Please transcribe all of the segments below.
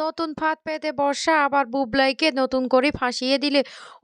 নতুন ফাঁদ পেতে বর্ষা, আবার বুবলাইকে নতুন করে ফাঁসিয়ে দিলে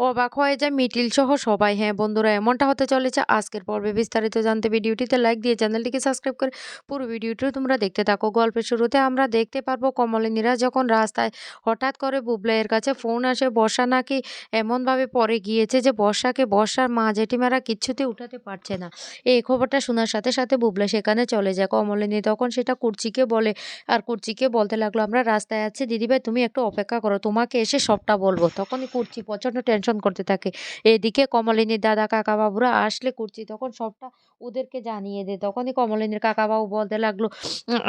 অবাক হয়ে যায় মিটিল সহ সবাই। হ্যাঁ বন্ধুরা, এমনটা হতে চলেছে। আজকের পর্বে বিস্তারিত জানতে ভিডিওটিতে লাইক দিয়ে চ্যানেলটিকে সাবস্ক্রাইব করে পুরো ভিডিওটি তোমরা দেখতে থাকো। গল্পের শুরুতে আমরা দেখতে পারব কমলিনীরা যখন রাস্তায় হঠাৎ করে বুবলাইয়ের কাছে ফোন আসে, বর্ষা নাকি এমনভাবে পরে গিয়েছে যে বর্ষাকে বর্ষার মা জেঠিমারা কিচ্ছুতে উঠাতে পারছে না। এই খবরটা শোনার সাথে সাথে বুবলা সেখানে চলে যায়। কমলিনী তখন সেটা কুর্চিকে বলে, আর কুর্চিকে বলতে লাগল, আমরা রাস্তায় আছি দিদিভাই তুমি একটু অপেক্ষা করো, তোমাকে এসে সবটা বলব। তখনই কুর্চি প্রচণ্ড টেনশন করতে থাকে। এদিকে কমলিনীর দাদা কাকা বাবুরা আসলে কুর্চি তখন সবটা ওদেরকে জানিয়ে দেয়। তখনই কমলিনীর কাকাবাবু বলতে লাগল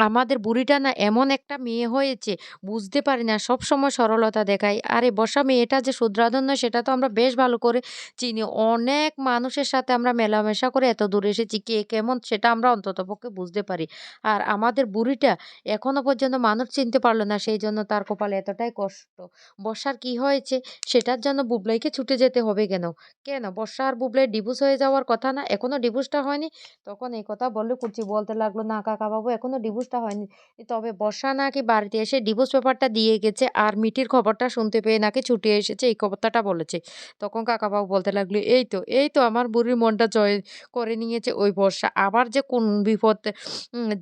আমাদের বুড়িটা না এমন একটা মেয়ে হয়েছে, বুঝতে পারি না সব সময় সরলতা দেখায়। আরে বসা মেয়েটা যে শুদ্রাধন্য, সেটা তো আমরা বেশ ভালো করে চিনি। অনেক মানুষের সাথে আমরা মেলামেশা করে এত দূর এসেছি, কে কেমন সেটা আমরা অন্ততপক্ষে বুঝতে পারি। আর আমাদের বুড়িটা এখনও পর্যন্ত মানুষ চিনতে পারল না, সেই জন্য তার কপালে এতটাই কষ্ট। বর্ষার কি হয়েছে সেটার জন্য বুবলাইকে ছুটে যেতে হবে কেন? কেন? বর্ষা আর বুবলাই ডিভোর্স হয়ে যাওয়ার কথা না? এখনও ডিভোর্সটা হয়নি? তখন এই কথা বললে কুচি বলতে লাগল, না, কাকাবাবু, এখনও ডিভোর্সটা হয়নি। তবে বর্ষা নাকি বাড়িতে এসে ডিভোর্স পেপারটা দিয়ে গেছে আর মিটির খবরটা শুনতে পেয়ে নাকি ছুটে এসেছে, এই খবরটা বলেছে। তখন কাকাবাবু বলতে লাগল, এই তো এই তো আমার বুড়ির মনটা জয় করে নিয়েছে ওই বর্ষা। আবার যে কোন বিপদ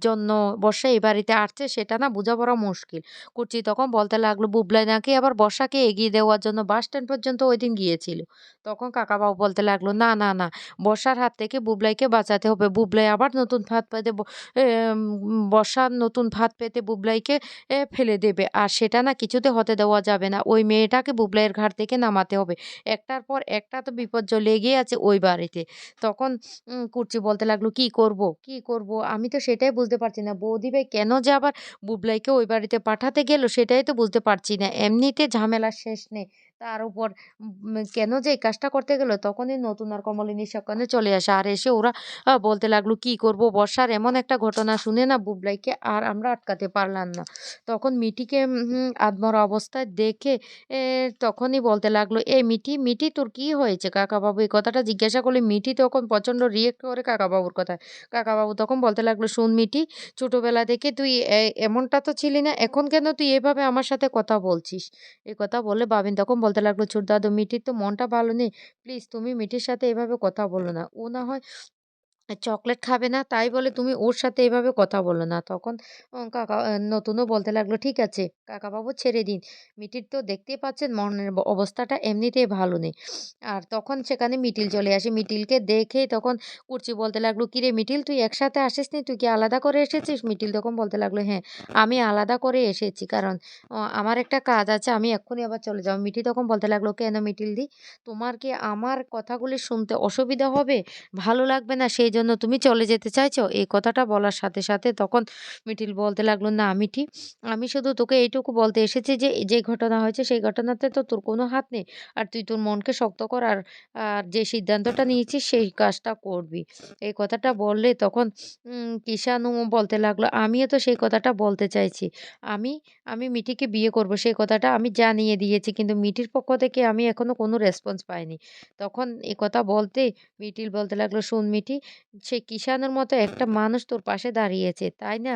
জন্য বর্ষা এই বাড়িতে আসছে সেটা না বোঝাপড়া মুশকিল। কুচি তখন বলতে লাগল, বুবলাই নাকি আবার বর্ষাকে এগিয়ে দেওয়ার জন্য বাস স্ট্যান্ড পর্যন্ত ওই দিন গিয়েছিল? তখন কাকাবাবু বলতে লাগল, না না না, বর্ষার হাত থেকে বুবলাইকে বাঁচাতে হবে। বুবলাই আবার নতুন ফাঁদ পেতে বর্ষার নতুন ফাঁদ পেতে বুবলাইকে ফেলে দেবে। আর সেটা না কিছুতে হতে দেওয়া যাবে না। ওই মেয়েটাকে বুবলাইয়ের ঘাট থেকে নামাতে হবে। একটার পর একটা তো বিপর্যয় লেগেই আছে ওই বাড়িতে। তখন কুর্চি বলতে লাগল, কি করব? কি করব? আমি তো সেটাই বুঝতে পারছি না। বৌদি ভাই কেন যে আবার বুবলাইকে ওই বাড়িতে পাঠাতে গেল সেটাই তো বুঝতে পারছি না। এমনিতে ঝামেলা শেষ নেই। তার উপর কেন যে এই কাজটা করতে গেল তখনই নতুন আর কমলিনী সেখানে চলে আসে। আর এসে ওরা বলতে লাগল কি করব? বর্ষার এমন একটা ঘটনা শুনে না বুবলাইকে আর আমরা আটকাতে পারলাম না। তখন মিঠিকে উম, আধমরা অবস্থায় দেখে তখনই বলতে লাগল এ মিঠি মিঠি তোর কি হয়েছে? কাকাবাবু এই কথাটা জিজ্ঞাসা করলে মিঠি তখন প্রচণ্ড রিয়েক্ট করে কাকাবাবুর কথায়। কাকাবাবু তখন বলতে লাগল শুন মিঠি ছোটোবেলা থেকে তুই এমনটা তো ছিলি না এখন কেন তুই এভাবে আমার সাথে কথা বলছিস? এই কথা বলে বাবিন তখন বলতে লাগল ছোট দাদু মিঠির তো মনটা ভালো নেই। প্লিজ তুমি মিঠির সাথে এভাবে কথা বলো না। ও না হয় চকলেট খাবে না, তাই বলে তুমি ওর সাথে এভাবে কথা বলো না। তখন কাকা নতুনও বলতে লাগল, ঠিক আছে, কাকাবাবু ছেড়ে দিন। মিটির তো দেখতেই পাচ্ছেন মনের অবস্থাটা এমনিতেই ভালো নেই। আর তখন সেখানে মিটিল চলে আসে। মিটিলকে দেখে তখন কুর্চি বলতে লাগল কিরে মিটিল, তুই একসাথে আসিস নি? তুই কি আলাদা করে এসেছিস? মিটিল তখন বলতে লাগল হ্যাঁ আমি আলাদা করে এসেছি। কারণ আমার একটা কাজ আছে, আমি এক্ষুনি আবার চলে যাব। মিটি তখন বলতে লাগল, কেন মিটিল দি? তোমার কি আমার কথাগুলি শুনতে অসুবিধা হবে? ভালো লাগবে না, সেই জন্য তুমি চলে যেতে চাইছো? এই কথাটা বলার সাথে সাথে তখন মিঠিল বলতে লাগল, না, মিঠি, আমি শুধু তোকে এইটুকু বলতে এসেছি যে যে ঘটনা হয়েছে সেই ঘটনাতে তো তোর কোনো হাত নেই। আর তুই তোর মনকে শক্ত কর আর আর যে সিদ্ধান্তটা নিয়েছিস সেই কাজটা করবি। এই কথাটা বললে তখন কিষানু বলতে লাগল, আমিও তো সেই কথাটা বলতে চাইছি। আমি আমি মিঠিকে বিয়ে করব, সেই কথাটা আমি জানিয়ে দিয়েছি, কিন্তু মিঠির পক্ষ থেকে আমি এখনও কোনো রেসপন্স পাইনি। তখন এ কথা বলতে মিঠিল বলতে লাগল, শোন মিঠি সে কিষানের মতো একটা মানুষ তোর পাশে দাঁড়িয়েছে, তাই না?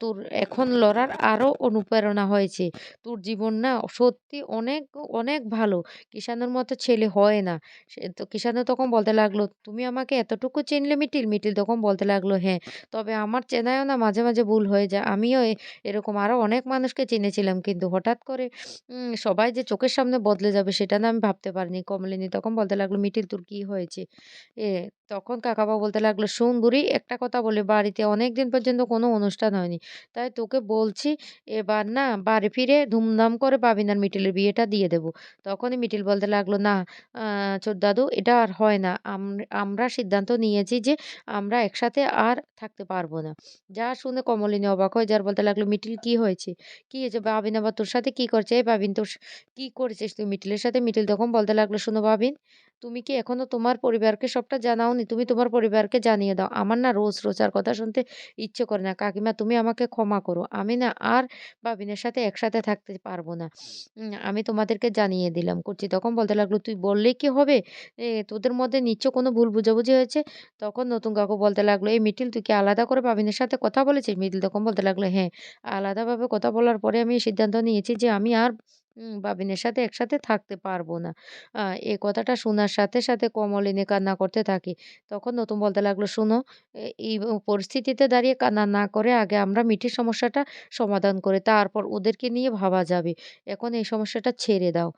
তোর এখন লড়ার আরও অনুপ্রেরণা হয়েছে। তোর জীবন না সত্যি অনেক অনেক ভালো। কিষানের মতো ছেলে হয় না। সে তো কিষানও তখন বলতে লাগল, তুমি আমাকে এতটুকু চিনলে মিটিল মিটিল তখন বলতে লাগল হ্যাঁ তবে আমার চেনায়ও না মাঝে মাঝে ভুল হয়ে যায়। আমিও এরকম আরও অনেক মানুষকে চিনেছিলাম, কিন্তু হঠাৎ করে সবাই যে চোখের সামনে বদলে যাবে সেটা না আমি ভাবতে পারিনি। কমলিনী তখন বলতে লাগল, মিটিল, তোর কি হয়েছে? এ, তখন কাকাবাবু বলতে লাগল। শোন বুড়ি একটা কথা বলি, বাড়িতে অনেক দিন পর্যন্ত কোনো অনুষ্ঠান হয়নি। তাই তোকে বলছি, এবার না বাড়ি ফিরে ধুমধাম করে বাবিনার মিটিলের বিয়েটা দিয়ে দেবো। তখনই মিটিল বলতে লাগল, না দাদু, এটা আর হয় না। আম- আমরা সিদ্ধান্ত নিয়েছি যে আমরা একসাথে আর থাকতে পারব না। যা শুনে কমলিনী অবাক হয়ে যার বলতে লাগল মিটিল কি হয়েছে? কি হয়েছে? বাবিন আবার তোর সাথে কি করছে? এই বাবিন, তোর কি করেছিস তুই মিটিলের সাথে? মিটিল তখন বলতে লাগল, শোনো বাবিন তুমি কি এখনও তোমার পরিবারকে সবটা জানাওনি? তুমি তোমার পরিবারকে জানিয়ে দাও। আমার না রোজ, রোজ আর কথা শুনতে ইচ্ছে করে না। কাকিমা তুমি আমাকে ক্ষমা করো। আমি না আর বাবিনের সাথে একসাথে থাকতে পারব না। উম আমি তোমাদেরকে জানিয়ে দিলাম করছি। তখন বলতে লাগল, "তুই বললেই কি হবে? এ তোদের মধ্যে নিশ্চয় কোনো ভুল বোঝাবুঝি হয়েছে।" তখন নতুন কাকু বলতে লাগল, "এই মিঠিল তুই কি আলাদা করে বাবিনের সাথে কথা বলেছিস?" মিঠিল তখন বলতে লাগল, "হ্যাঁ, আলাদাভাবে কথা বলার পরে আমি সিদ্ধান্ত নিয়েছি যে আমি আর বাবিনের সাথে একসাথে থাকতে পারব না।" এ কথাটা শোনার সাথে, সাথে কমলিনী কান্না করতে থাকে। তখন নতুন বলতে লাগল, "শোনো, এই পরিস্থিতিতে দাঁড়িয়ে কান্না না করে আগে আমরা মিঠির সমস্যাটা সমাধান করি। তারপর ওদেরকে নিয়ে ভাবা যাবে। এখন এই সমস্যাটা ছেড়ে দাও।"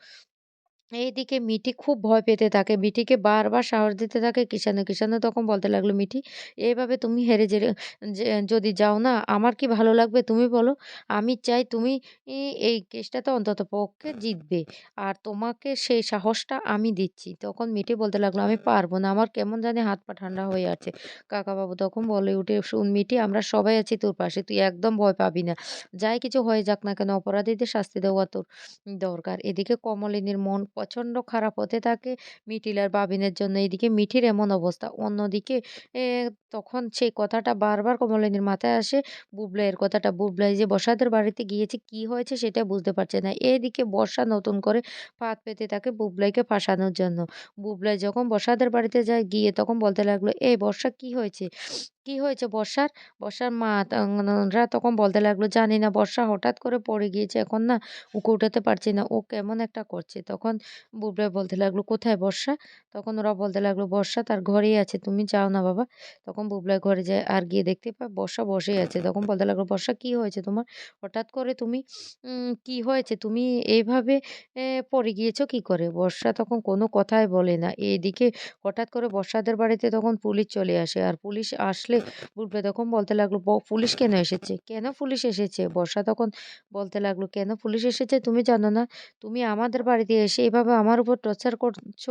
এইদিকে মিঠি খুব ভয় পেতে থাকে। মিঠিকে বারবার সাহস দিতে থাকে কিষানু। কিষানু তখন বলতে লাগল, "মিঠি এভাবে তুমি হেরে যে যদি যাও না আমার কি ভালো লাগবে তুমি বলো? আমি চাই তুমি এই কেসটাতে অন্তত পক্ষে জিতবে। আর তোমাকে সেই সাহসটা আমি দিচ্ছি।" তখন মিঠি বলতে লাগল, "আমি পারব না। আমার কেমন জানি হাত পা ঠান্ডা হয়ে আছে।" কাকাবাবু তখন বলে উঠে, "শোন মিঠি আমরা সবাই আছি তোর পাশে। তুই একদম ভয় পাবি না। যাই কিছু হয়ে যাক না কেন অপরাধীদের শাস্তি দেওয়া তোর দরকার।" এদিকে কমলিনীর মন প্রচণ্ড খারাপ হতে থাকে মিঠিল আর বাবিনের জন্য। এদিকে মিঠির এমন অবস্থা। অন্যদিকে তখন সেই কথাটা বারবার কমলিনীর মাথায় আসে বুবলাইয়ের কথাটা। বুবলাই যে বর্ষাদের বাড়িতে গিয়েছে কি হয়েছে সেটা বুঝতে পারছে না। এদিকে বর্ষা নতুন করে ফাঁদ পেতে থাকে বুবলাইকে ফাঁসানোর জন্য। বুবলাই যখন বর্ষাদের বাড়িতে যায় গিয়ে তখন বলতে লাগল, "এই বর্ষা কি হয়েছে? কি হয়েছে বর্ষার?" বর্ষার মা তং রা তখন বলতে লাগল, "জানি না বর্ষা হঠাৎ করে পড়ে গিয়েছে। এখন না ওকে উঠাতে পারছি না। ও কেমন একটা করছে।" তখন বুবলাই বলতে লাগল, "কোথায় বর্ষা?" তখন ওরা বলতে লাগল, "বর্ষা তার ঘরেই আছে। তুমি যাও না বাবা।" তখন বুবলাই ঘরে যায় আর গিয়ে দেখতে পায় বর্ষা বসেই আছে। তখন বলতে লাগল, "বর্ষা কি হয়েছে তোমার? হঠাৎ করে তুমি উম কি হয়েছে? তুমি এইভাবে এ পড়ে গিয়েছো কি করে?" বর্ষা তখন কোনো কথাই বলে না। এদিকে হঠাৎ করে বর্ষাদের বাড়িতে তখন পুলিশ চলে আসে। আর পুলিশ আসলে বুবলাই তখন বলতে লাগল, "ব পুলিশ কেন এসেছে? কেন পুলিশ এসেছে?" বর্ষা তখন বলতে লাগল, "কেন পুলিশ এসেছে তুমি জানো না? তুমি আমাদের বাড়িতে এসে এভাবে আমার উপর টর্চার করছ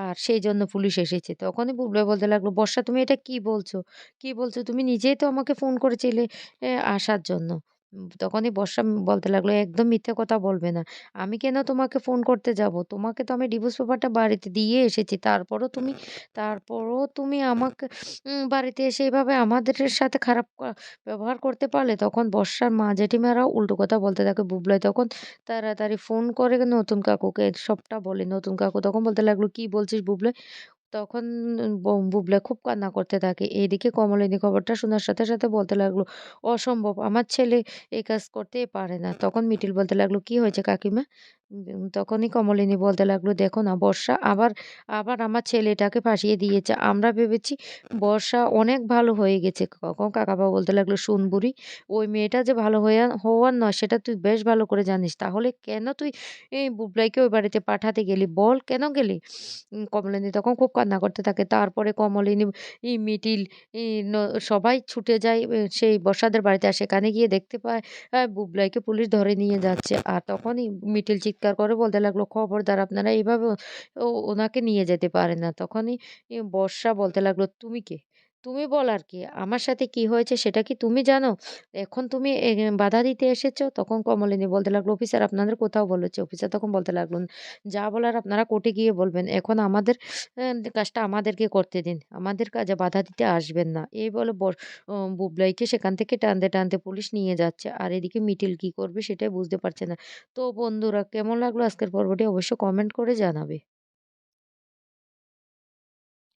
আর সেই জন্য পুলিশ এসেছে।" তখনই বুবলাই বলতে লাগল, "বর্ষা তুমি এটা কি বলছো? কি বলছো? তুমি নিজেই তো আমাকে ফোন করেছিলে আসার জন্য।" তখনই বর্ষা বলতে লাগল, "একদম মিথ্যে কথা বলবে না। আমি কেন তোমাকে ফোন করতে যাব? তোমাকে তো আমি ডিভোর্স পেপারটা বাড়িতে দিয়ে এসেছি। তারপরও তুমি তারপরও তুমি আমাকে বাড়িতে এসে এভাবে আমাদের সাথে খারাপ ব্যবহার করতে পারলে?" তখন বর্ষার মা জেঠিমারাও উল্টো কথা বলতে থাকে। বুবলাই তখন তাড়াতাড়ি ফোন করে নতুন কাকুকে সবটা বলে। নতুন কাকু তখন বলতে লাগল, "কি বলছিস বুবলাই?" তখন বুবলা খুব কান্না করতে থাকে। এদিকে কমলিনী খবরটা শোনার সাথে, সাথে বলতে লাগল, "অসম্ভব! আমার ছেলে এই কাজ করতেই পারে না।" তখন মিটিল বলতে লাগল, "কি হয়েছে কাকিমা?" তখনই কমলিনী বলতে লাগল, "দেখো না বর্ষা আবার, আবার আমার ছেলেটাকে ফাঁসিয়ে দিয়েছে। আমরা ভেবেছি বর্ষা অনেক ভালো হয়ে গেছে।" তখন কাকাবাবু বলতে লাগল, "শোন বুড়ি, ওই মেয়েটা যে ভালো হয়ে হওয়ার নয় সেটা তুই বেশ ভালো করে জানিস। তাহলে কেন তুই এই বুবলাইকে ওই বাড়িতে পাঠাতে গেলি? বল কেন গেলি?" কমলিনী তখন খুব কান্না করতে থাকে। তারপরে কমলিনী, ই মিঠিল, ই ন সবাই ছুটে যায় সেই বর্ষাদের বাড়িতে। আর সেখানে গিয়ে দেখতে পায় বুবলাইকে পুলিশ ধরে নিয়ে যাচ্ছে। আর তখনই মিঠিল চিৎকার করে বলতে লাগল, "খবরদার আপনারা এইভাবে ওনাকে নিয়ে যেতে পারেন না।" তখনই বর্ষা বলতে লাগল, "তুমি কে? তুমি বলার কি আমার সাথে কি হয়েছে সেটা কি তুমি জানো? এখন তুমি বাধা দিতে এসেছ?" তখন কমলিনী বলতে লাগল, "অফিসার আপনাদের কোথাও বলেছে?" অফিসার তখন বলতে লাগল, "যা বলার আপনারা কোর্টে গিয়ে বলবেন। এখন আমাদের কাজটা আমাদেরকে করতে দিন। আমাদের কাজে বাধা দিতে আসবেন না।" এই বলে বুবলাইকে সেখান থেকে টানতে, টানতে পুলিশ নিয়ে যাচ্ছে। আর এদিকে মিটিল কি করবে সেটাই বুঝতে পারছে না। তো বন্ধুরা কেমন লাগল আজকের পর্বটি অবশ্যই কমেন্ট করে জানাবে।